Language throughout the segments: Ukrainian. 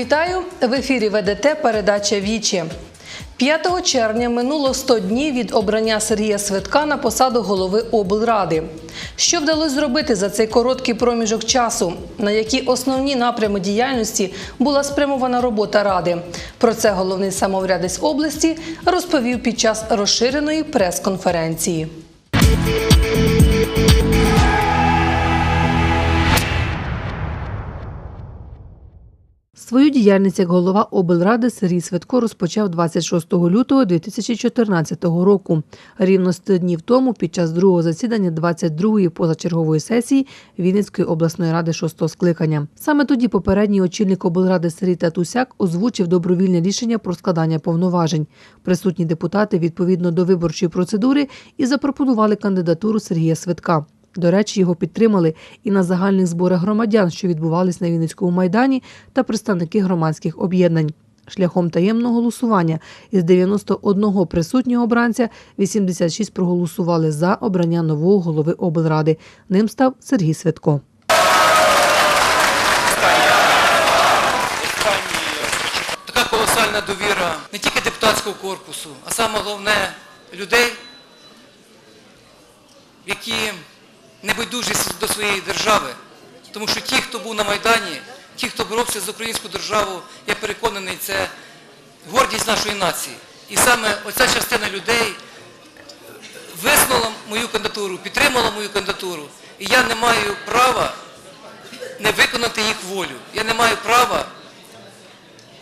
Вітаю в ефірі ВДТ передача Вічі. 5 червня минуло 100 днів від обрання Сергія Свитка на посаду голови облради. Що вдалося зробити за цей короткий проміжок часу? На які основні напрями діяльності була спрямована робота ради? Про це головний самоврядець області розповів під час розширеної прес-конференції. Свою діяльність як голова облради Сергій Святко розпочав 26 лютого 2014 року. Рівно 100 днів тому, під час другого засідання 22-ї позачергової сесії Вінницької обласної ради 6 скликання. Саме тоді попередній очільник облради Сергій Татусяк озвучив добровільне рішення про складання повноважень. Присутні депутати відповідно до виборчої процедури і запропонували кандидатуру Сергія Свитка. До речі, його підтримали і на загальних зборах громадян, що відбувались на Вінницькому майдані, та представники громадських об'єднань. Шляхом таємного голосування із 91 присутнього обранця 86 проголосували за обрання нового голови облради. Ним став Сергій Святко. Така колосальна довіра не тільки депутатського корпусу, а саме головне людей, які не байдужі до своєї держави. Тому що ті, хто був на Майдані, ті, хто боровся за українську державу, я переконаний, це гордість нашої нації. І саме оця частина людей виснула мою кандидатуру, підтримала мою кандидатуру. І я не маю права не виконати їх волю. Я не маю права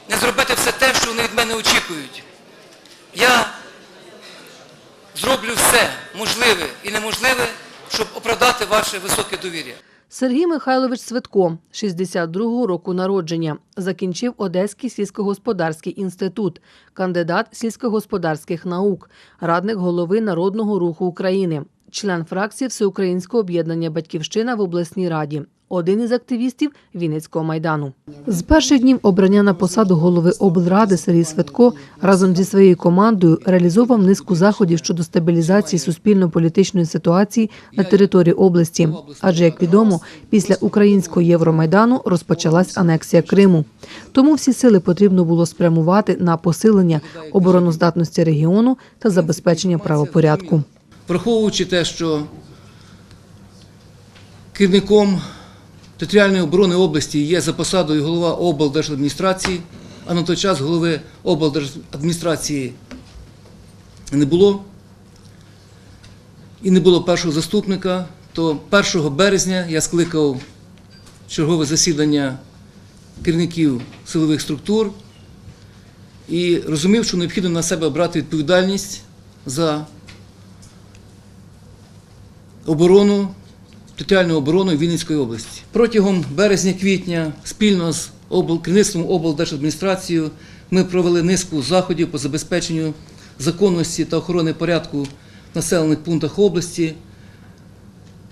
не зробити все те, що вони від мене очікують. Я зроблю все можливе і неможливе, щоб оправдати ваше високе довір'я. Сергій Михайлович Свитко, 62-го року народження, закінчив Одеський сільськогосподарський інститут, кандидат сільськогосподарських наук, радник голови Народного руху України, член фракції Всеукраїнського об'єднання Батьківщина в обласній раді. Один із активістів Вінницького майдану з перших днів обрання на посаду голови облради Сергій Святко разом зі своєю командою реалізовував низку заходів щодо стабілізації суспільно-політичної ситуації на території області. Адже, як відомо, після українського Євромайдану розпочалась анексія Криму. Тому всі сили потрібно було спрямувати на посилення обороноздатності регіону та забезпечення правопорядку. Враховуючи те, що керівником територіальної оборони області є за посадою голова облдержадміністрації, а на той час голови облдержадміністрації не було. І не було першого заступника, то 1 березня я скликав чергове засідання керівників силових структур і розумів, що необхідно на себе брати відповідальність за оборону, територіальну оборону Вінницької області. Протягом березня-квітня спільно з обл... керівництвом облдержадміністрацією ми провели низку заходів по забезпеченню законності та охорони порядку в населених пунктах області.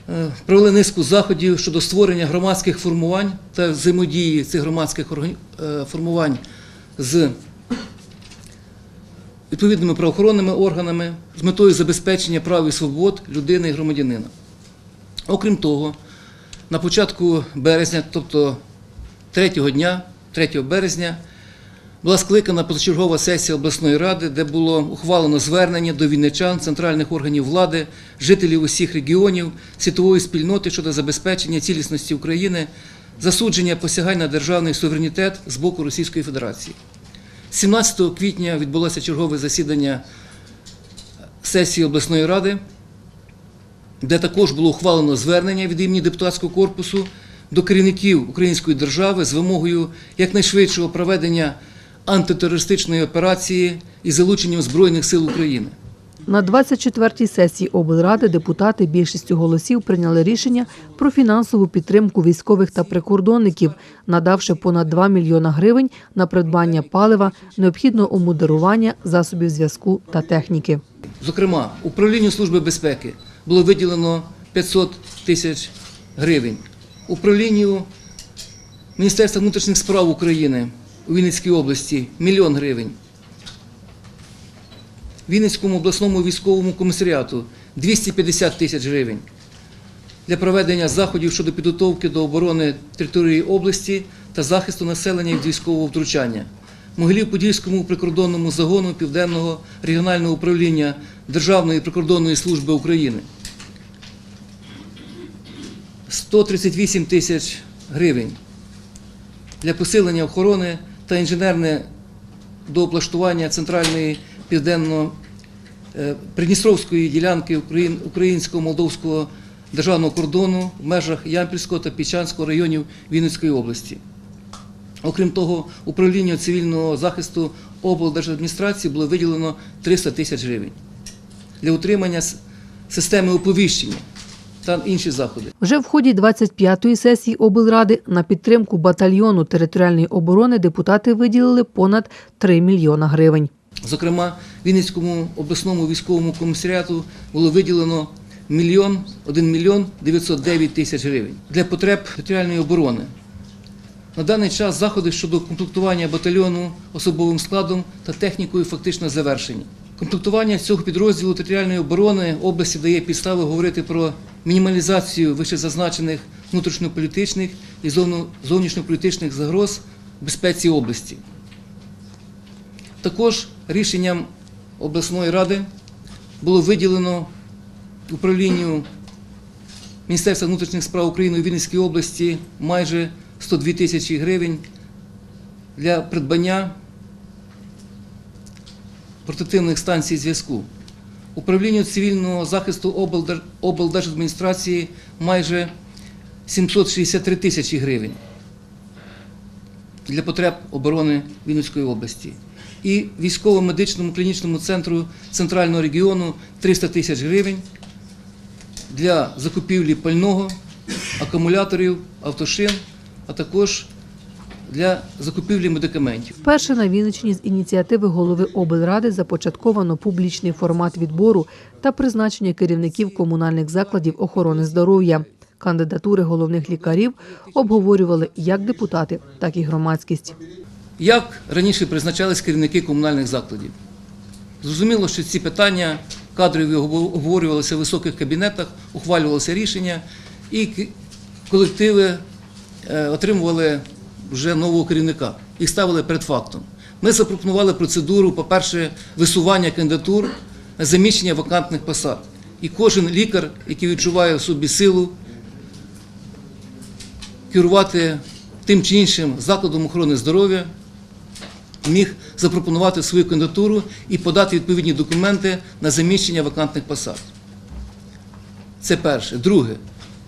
Е, Провели низку заходів щодо створення громадських формувань та взаємодії цих громадських е, формувань з відповідними правоохоронними органами з метою забезпечення прав і свобод людини і громадянина. Окрім того, на початку березня, тобто 3 дня, 3 березня, була скликана позачергова сесія обласної ради, де було ухвалено звернення до вінничан, центральних органів влади, жителів усіх регіонів, світової спільноти щодо забезпечення цілісності України, засудження посягань на державний суверенітет з боку Російської Федерації. 17 квітня відбулося чергове засідання сесії обласної ради, де також було ухвалено звернення від імені депутатського корпусу до керівників української держави з вимогою якнайшвидшого проведення антитерористичної операції із залученням Збройних сил України. На 24-й сесії облради депутати більшістю голосів прийняли рішення про фінансову підтримку військових та прикордонників, надавши понад 2 мільйона гривень на придбання палива, необхідного обмундирування, засобів зв'язку та техніки. Зокрема, управлінню Служби безпеки було виділено 500 тисяч гривень. Управлінню Міністерства внутрішніх справ України у Вінницькій області мільйон гривень. Вінницькому обласному військовому комісаріату 250 тисяч гривень для проведення заходів щодо підготовки до оборони території області та захисту населення від військового втручання. Могилів-Подільському прикордонному загону Південного регіонального управління Державної прикордонної служби України 138 тисяч гривень для посилення охорони та інженерне дооплаштування центральної південно е, Придністровської ділянки українсько-молдовського державного кордону в межах Ямпільського та Пічанського районів Вінницької області. Окрім того, управлінню цивільного захисту облдержадміністрації було виділено 300 тисяч гривень для утримання системи оповіщення та інші заходи. Вже в ході 25-ї сесії облради на підтримку батальйону територіальної оборони депутати виділили понад 3 мільйона гривень. Зокрема, Вінницькому обласному військовому комісаріату було виділено мільйон, 1 мільйон 909 тисяч гривень для потреб територіальної оборони. На даний час заходи щодо комплектування батальйону особовим складом та технікою фактично завершені. Комплектування цього підрозділу територіальної оборони області дає підстави говорити про мінімалізацію вищезазначених внутрішньополітичних і зовнішньополітичних загроз безпеці області. Також рішенням обласної ради було виділено управлінню Міністерства внутрішніх справ України у Вінницькій області майже 102 тисячі гривень для придбання портативних станцій зв'язку. Управлінню цивільного захисту облдер- облдержадміністрації майже 763 тисячі гривень для потреб оборони Вінницької області. І військово-медичному клінічному центру центрального регіону 300 тисяч гривень для закупівлі пального, акумуляторів, автошин, а також для закупівлі медикаментів. Вперше на Вінниччині з ініціативи голови облради започатковано публічний формат відбору та призначення керівників комунальних закладів охорони здоров'я. Кандидатури головних лікарів обговорювали як депутати, так і громадськість. Як раніше призначались керівники комунальних закладів? Зрозуміло, що ці питання кадрові обговорювалися в високих кабінетах, ухвалювалися рішення, і колективи е, отримували вже нового керівника. Їх ставили перед фактом. Ми запропонували процедуру, по-перше, висування кандидатур на заміщення вакантних посад. І кожен лікар, який відчуває в собі силу, керувати тим чи іншим закладом охорони здоров'я, міг запропонувати свою кандидатуру і подати відповідні документи на заміщення вакантних посад. Це перше. Друге.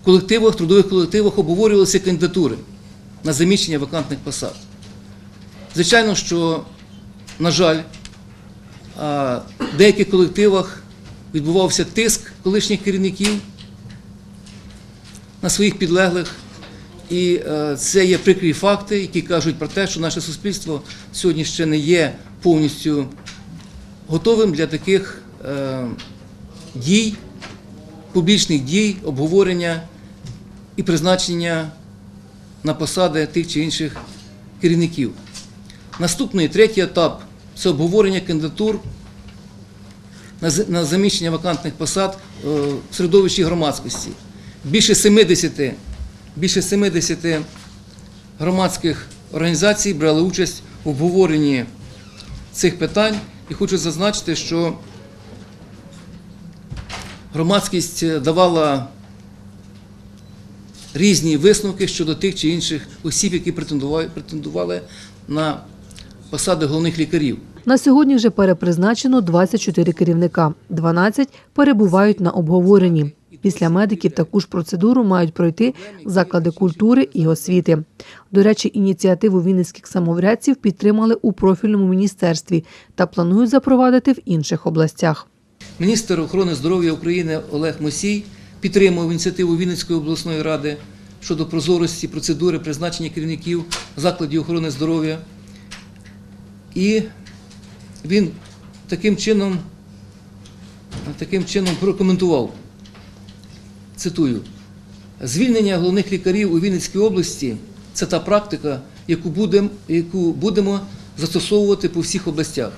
В колективах, трудових колективах обговорювалися кандидатури на заміщення вакантних посад. Звичайно, що, на жаль, в деяких колективах відбувався тиск колишніх керівників на своїх підлеглих. І е, це є прикрі факти, які кажуть про те, що наше суспільство сьогодні ще не є повністю готовим для таких е, дій, публічних дій, обговорення і призначення на посади тих чи інших керівників. Наступний третій етап це обговорення кандидатур на заміщення вакантних посад е, в середовищі громадськості. Більше 70, більше 70 громадських організацій брали участь в обговоренні цих питань. І хочу зазначити, що громадськість давала різні висновки щодо тих чи інших осіб, які претендували, на посади головних лікарів. На сьогодні вже перепризначено 24 керівника, 12 перебувають на обговоренні. Після медиків таку ж процедуру мають пройти заклади культури і освіти. До речі, ініціативу вінницьких самоврядців підтримали у профільному міністерстві та планують запровадити в інших областях. Міністр охорони здоров'я України Олег Мосій підтримав ініціативу Вінницької обласної ради щодо прозорості процедури призначення керівників закладів охорони здоров'я. І він таким чином, таким чином прокоментував. Цитую: звільнення головних лікарів у Вінницькій області це та практика, яку будемо, яку будемо застосовувати по всіх областях.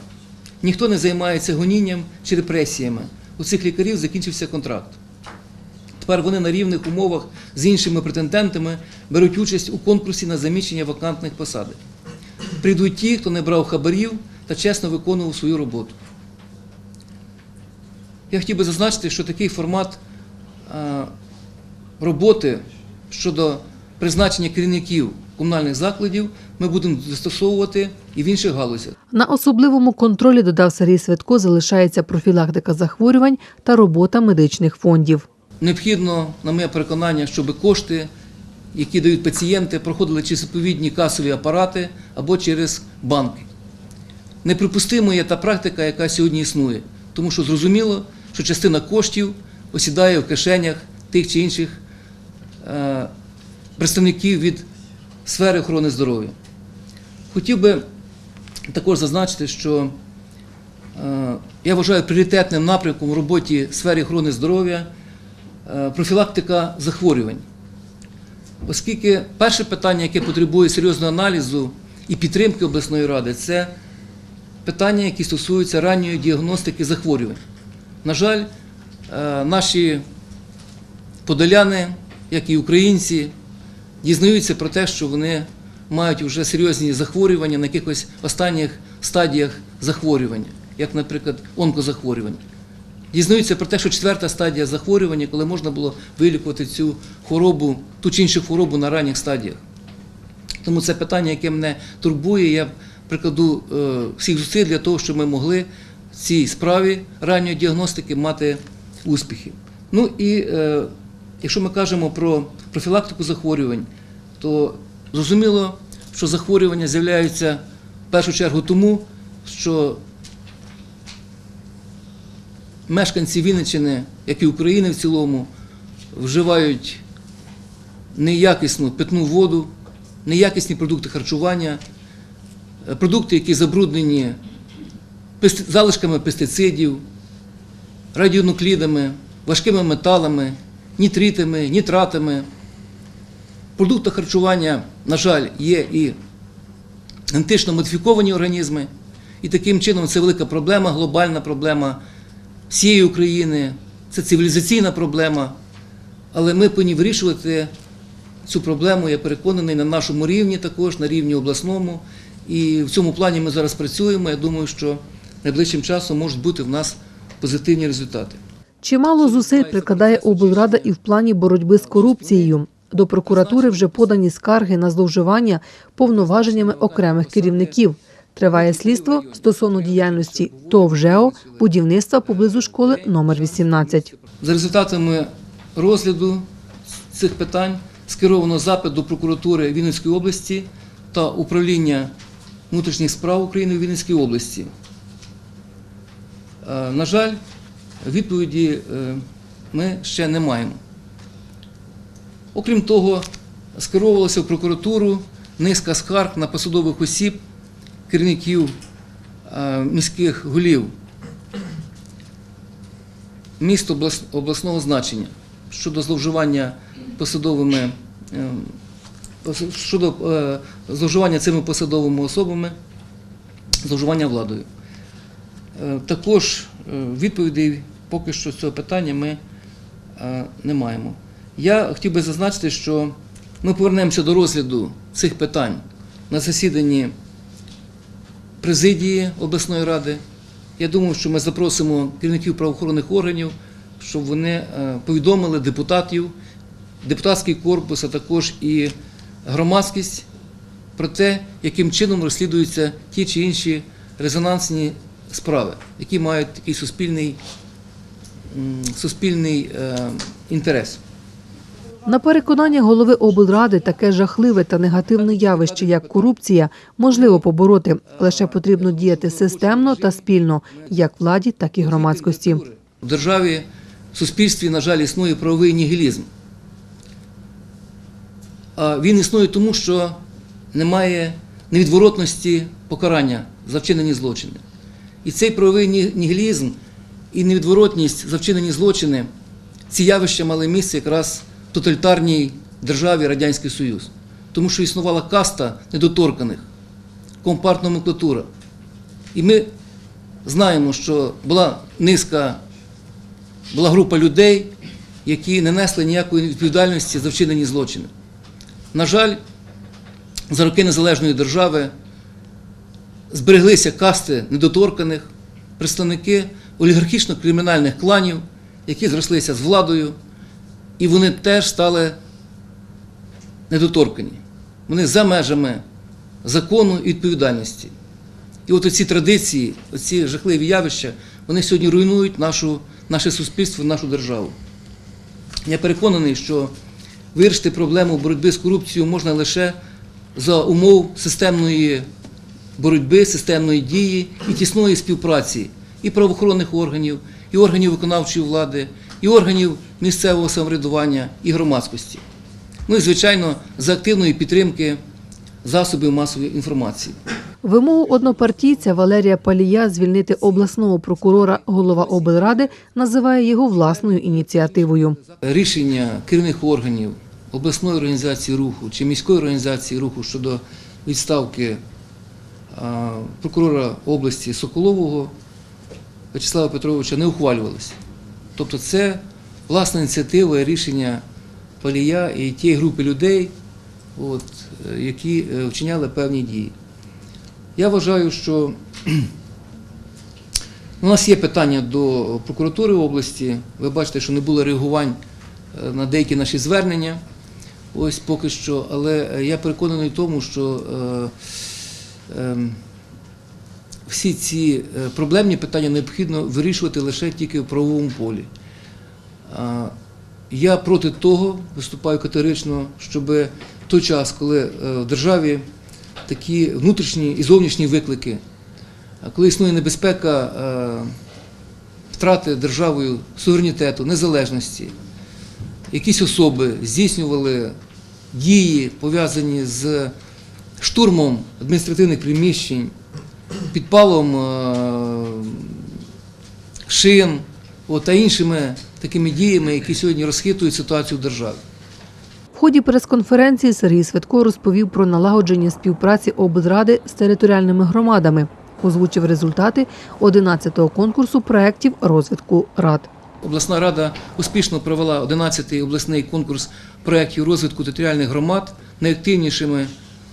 Ніхто не займається гонінням чи репресіями. У цих лікарів закінчився контракт. Тепер вони на рівних умовах з іншими претендентами беруть участь у конкурсі на заміщення вакантних посад. Прийдуть ті, хто не брав хабарів та чесно виконував свою роботу. Я хотів би зазначити, що такий формат е, роботи щодо призначення керівників комунальних закладів ми будемо застосовувати і в інших галузях. На особливому контролі, додав Сергій Светко, залишається профілактика захворювань та робота медичних фондів. Необхідно, на моє переконання, щоб кошти, які дають пацієнти, проходили через відповідні касові апарати або через банки. Неприпустимою є та практика, яка сьогодні існує, тому що зрозуміло, що частина коштів осідає в кишенях тих чи інших е, представників від сфери охорони здоров'я. Хотів би також зазначити, що е, я вважаю пріоритетним напрямком в роботі сфері охорони здоров'я профілактика захворювань. Оскільки перше питання, яке потребує серйозного аналізу і підтримки обласної ради, це питання, які стосуються ранньої діагностики захворювань. На жаль, е, наші подоляни, як і українці, дізнаються про те, що вони мають вже серйозні захворювання на якихось останніх стадіях захворювання, як, наприклад, онкозахворювання. Дізнаються про те, що четверта стадія захворювання, коли можна було вилікувати цю хворобу, ту чи іншу хворобу на ранніх стадіях. Тому це питання, яке мене турбує, я прикладу е, всіх зусиль для того, щоб ми могли в цій справі ранньої діагностики мати успіхи. Ну і е, якщо ми кажемо про профілактику захворювань, то зрозуміло, що захворювання з'являються в першу чергу тому, що мешканці Вінниччини, як і України в цілому, вживають неякісну питну воду, неякісні продукти харчування, е, продукти, які забруднені залишками пестицидів, радіонуклідами, важкими металами, нітритами, нітратами. В продуктах харчування, на жаль, є і генетично модифіковані організми. І таким чином це велика проблема, глобальна проблема всієї України, це цивілізаційна проблема. Але ми повинні вирішувати цю проблему, я переконаний, на нашому рівні також, на рівні обласному. І в цьому плані ми зараз працюємо. Я думаю, що найближчим часом можуть бути в нас позитивні результати. Чимало зусиль прикладає облрада і в плані боротьби з корупцією. До прокуратури вже подані скарги на зловживання повноваженнями окремих керівників. Триває слідство стосовно діяльності ТОВ ЖЕО будівництва поблизу школи номер 18. За результатами розгляду цих питань скеровано запит до прокуратури Вінницької області та управління внутрішніх справ України в Вінницькій області. Е, На жаль, відповіді е, ми ще не маємо. Окрім того, скеровувалася в прокуратуру низка скарг на посадових осіб, керівників е, міських голів міст обласного значення щодо зловживання посадовими ем, щодо е, зловживання цими посадовими особами, зловживання владою. Е, Також е, відповідей поки що з цього питання ми е, не маємо. Я хотів би зазначити, що ми повернемося до розгляду цих питань на засіданні президії обласної ради. Я думаю, що ми запросимо керівників правоохоронних органів, щоб вони е, повідомили депутатів, депутатський корпус, а також і громадськість про те, яким чином розслідуються ті чи інші резонансні справи, які мають такий суспільний, суспільний е, інтерес. На переконання голови облради таке жахливе та негативне явище, як корупція, можливо побороти. Лише потрібно діяти системно та спільно, як владі, так і громадськості. В державі, в суспільстві, на жаль, існує правовий нігілізм. А він існує тому, що немає невідворотності покарання за вчинені злочини. І цей правовий ні- нігілізм і невідворотність за вчинені злочини, ці явища мали місце якраз тоталітарній державі Радянський Союз. Тому що існувала каста недоторканих, компартноменклатура. І ми знаємо, що була низка була група людей, які не несли ніякої відповідальності за вчинені злочини. На жаль, за роки незалежної держави збереглися касти недоторканих, представники олігархічно-кримінальних кланів, які зрослися з владою, і вони теж стали недоторкані. Вони за межами закону і відповідальності. І от ці традиції, оці жахливі явища, вони сьогодні руйнують нашу, наше суспільство, нашу державу. Я переконаний, що вирішити проблему боротьби з корупцією можна лише за умов системної боротьби, системної дії і тісної співпраці і правоохоронних органів, і органів виконавчої влади, і органів місцевого самоврядування, і громадськості. Ну і, звичайно, за активної підтримки засобів масової інформації. Вимогу однопартійця Валерія Палія звільнити обласного прокурора голова облради називає його власною ініціативою. Рішення керівних органів обласної організації руху чи міської організації руху щодо відставки прокурора області Соколового Вячеслава Петровича не ухвалювалося. Тобто це власна ініціатива і рішення Палія і тієї групи людей, от, е, які е, вчиняли певні дії. Я вважаю, що у нас є питання до прокуратури області. Ви бачите, що не було реагувань е, на деякі наші звернення. Ось поки що, але я переконаний в тому, що е, е, всі ці проблемні питання необхідно вирішувати лише тільки в правовому полі. Я проти того виступаю категорично, щоб в той час, коли е, в державі такі внутрішні і зовнішні виклики, коли існує небезпека е, втрати державою суверенітету, незалежності, якісь особи здійснювали дії, пов'язані з штурмом адміністративних приміщень, підпалом е, шин та іншими такими діями, які сьогодні розхитують ситуацію в державі. В ході прес-конференції Сергій Светко розповів про налагодження співпраці облради з територіальними громадами. Озвучив результати 11-го конкурсу проєктів розвитку рад. Обласна рада успішно провела 11-й обласний конкурс проєктів розвитку територіальних громад. Найактивнішими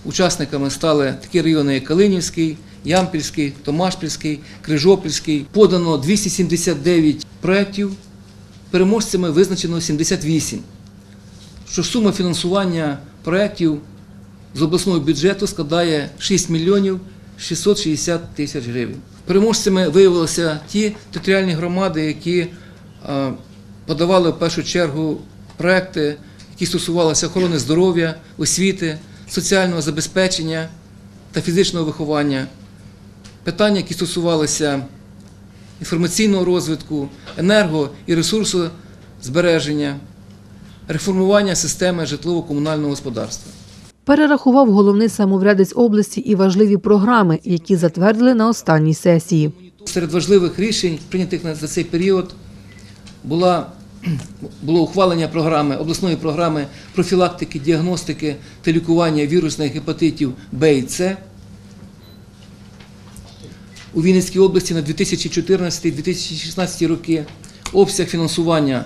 учасниками стали такі райони, як Калинівський, Ямпільський, Томашпільський, Крижопільський. Подано 279 проєктів, переможцями визначено 78. Що сума фінансування проєктів з обласного бюджету складає 6 мільйонів 660 тисяч гривень. Переможцями виявилися ті територіальні громади, які е, подавали в першу чергу проекти, які стосувалися охорони здоров'я, освіти, соціального забезпечення та фізичного виховання, питання, які стосувалися інформаційного розвитку, енерго і ресурсозбереження, реформування системи житлово-комунального господарства. Перерахував головний самоврядець області і важливі програми, які затвердили на останній сесії. Серед важливих рішень, прийнятих на- за цей період, була, було ухвалення програми, обласної програми профілактики, діагностики та лікування вірусних гепатитів Б і С у Вінницькій області на 2014-2016 роки обсяг фінансування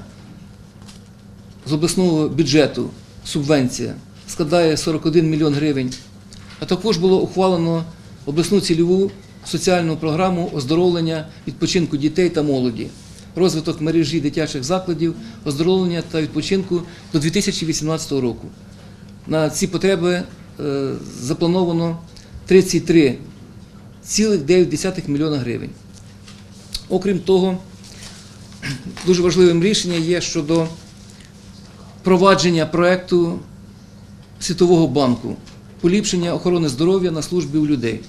з обласного бюджету субвенція складає 41 мільйон гривень, а також було ухвалено обласну цільову соціальну програму оздоровлення відпочинку дітей та молоді, розвиток мережі дитячих закладів, оздоровлення та відпочинку до 2018 року. На ці потреби е, заплановано 33 Цілих 9 мільйона гривень. Окрім того, дуже важливим рішенням є щодо провадження проєкту Світового банку, поліпшення охорони здоров'я на службі у людей.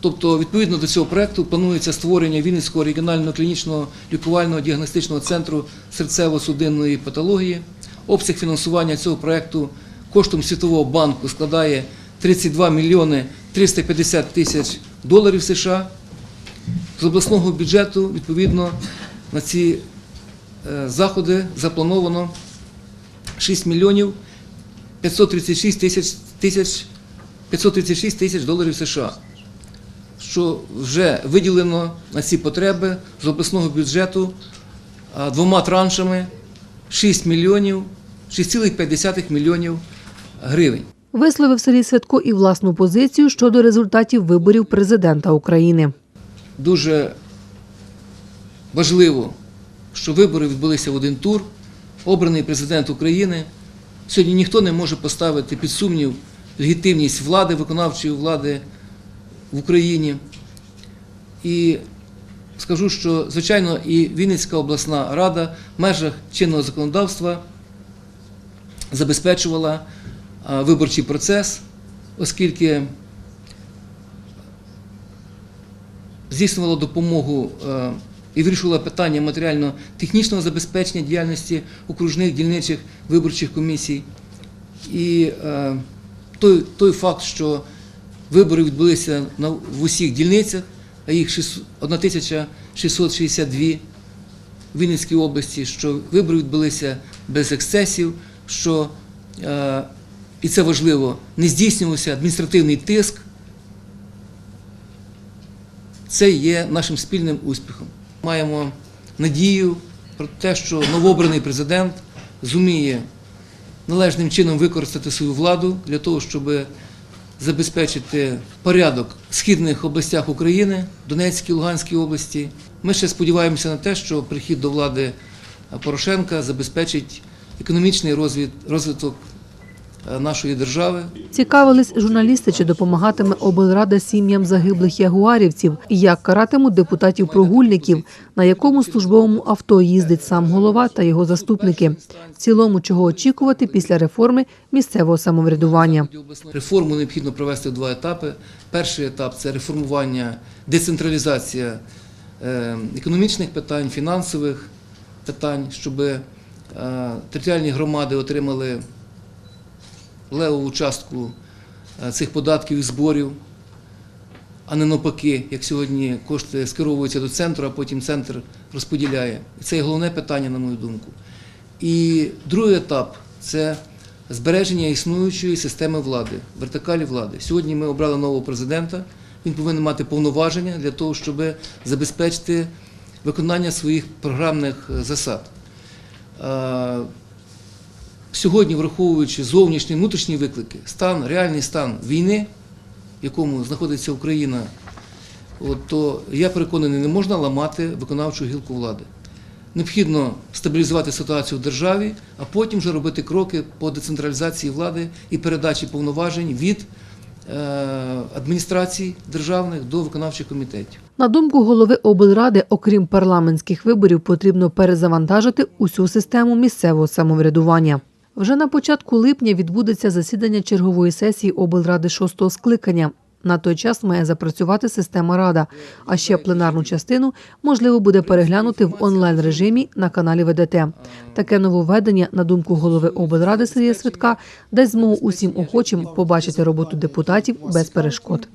Тобто, відповідно до цього проєкту планується створення Вінницького регіонального клінічного лікувального діагностичного центру серцево-судинної патології. Обсяг фінансування цього проєкту коштом Світового банку складає 32 мільйони 350 тисяч доларів США. З обласного бюджету, відповідно, на ці е, заходи заплановано 6 мільйонів 536 тисяч, тисяч, 536 тисяч доларів США, що вже виділено на ці потреби з обласного бюджету двома траншами 6 мільйонів 6,5 мільйонів гривень. Висловив Сергій Святко і власну позицію щодо результатів виборів президента України. Дуже важливо, що вибори відбулися в один тур. Обраний президент України. Сьогодні ніхто не може поставити під сумнів легітимність влади, виконавчої влади в Україні. І скажу, що, звичайно, і Вінницька обласна рада в межах чинного законодавства забезпечувала виборчий процес, оскільки здійснювала допомогу е, і вирішувала питання матеріально-технічного забезпечення діяльності окружних дільничих виборчих комісій. І е, той, той факт, що вибори відбулися в усіх дільницях, а їх 600 1662 в Вінницькій області, що вибори відбулися без ексцесів, що, е, і це важливо, не здійснювався адміністративний тиск це є нашим спільним успіхом. Маємо надію про те, що новообраний президент зуміє належним чином використати свою владу для того, щоб забезпечити порядок в східних областях України, Донецькій, Луганській області. Ми ще сподіваємося на те, що прихід до влади Порошенка забезпечить економічний розвиток нашої держави, Цікавились журналісти, чи допомагатиме облрада сім'ям загиблих ягуарівців і як каратимуть депутатів-прогульників, на якому службовому авто їздить сам голова та його заступники. В цілому, чого очікувати після реформи місцевого самоврядування. Реформу необхідно провести в два етапи. Перший етап це реформування, децентралізація е, економічних питань, фінансових питань, щоб е, територіальні громади отримали левову частку е, цих податків і зборів, а не навпаки, як сьогодні кошти скеровуються до центру, а потім центр розподіляє. І це є головне питання, на мою думку. І другий етап це збереження існуючої системи влади, вертикалі влади. Сьогодні ми обрали нового президента. Він повинен мати повноваження для того, щоб забезпечити виконання своїх програмних е, засад. Сьогодні, враховуючи зовнішні внутрішні виклики, стан, реальний стан війни, в якому знаходиться Україна, от, то я переконаний, не можна ламати виконавчу гілку влади. Необхідно стабілізувати ситуацію в державі, а потім вже робити кроки по децентралізації влади і передачі повноважень від е, адміністрацій державних до виконавчих комітетів. На думку голови облради, окрім парламентських виборів, потрібно перезавантажити усю систему місцевого самоврядування. Вже на початку липня відбудеться засідання чергової сесії облради шостого скликання. На той час має запрацювати система рада. А ще пленарну частину можливо буде переглянути в онлайн режимі на каналі ВДТ. Таке нововведення, на думку голови облради Сергія Свитка, дасть змогу усім охочим побачити роботу депутатів без перешкод.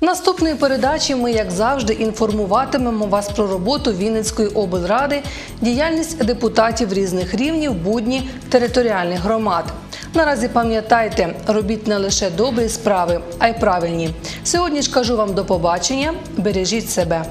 Наступної передачі ми, як завжди, інформуватимемо вас про роботу Вінницької облради, діяльність депутатів різних рівнів, будні територіальних громад. Наразі пам'ятайте, робіть не лише добрі справи, а й правильні. Сьогодні ж кажу вам до побачення. Бережіть себе.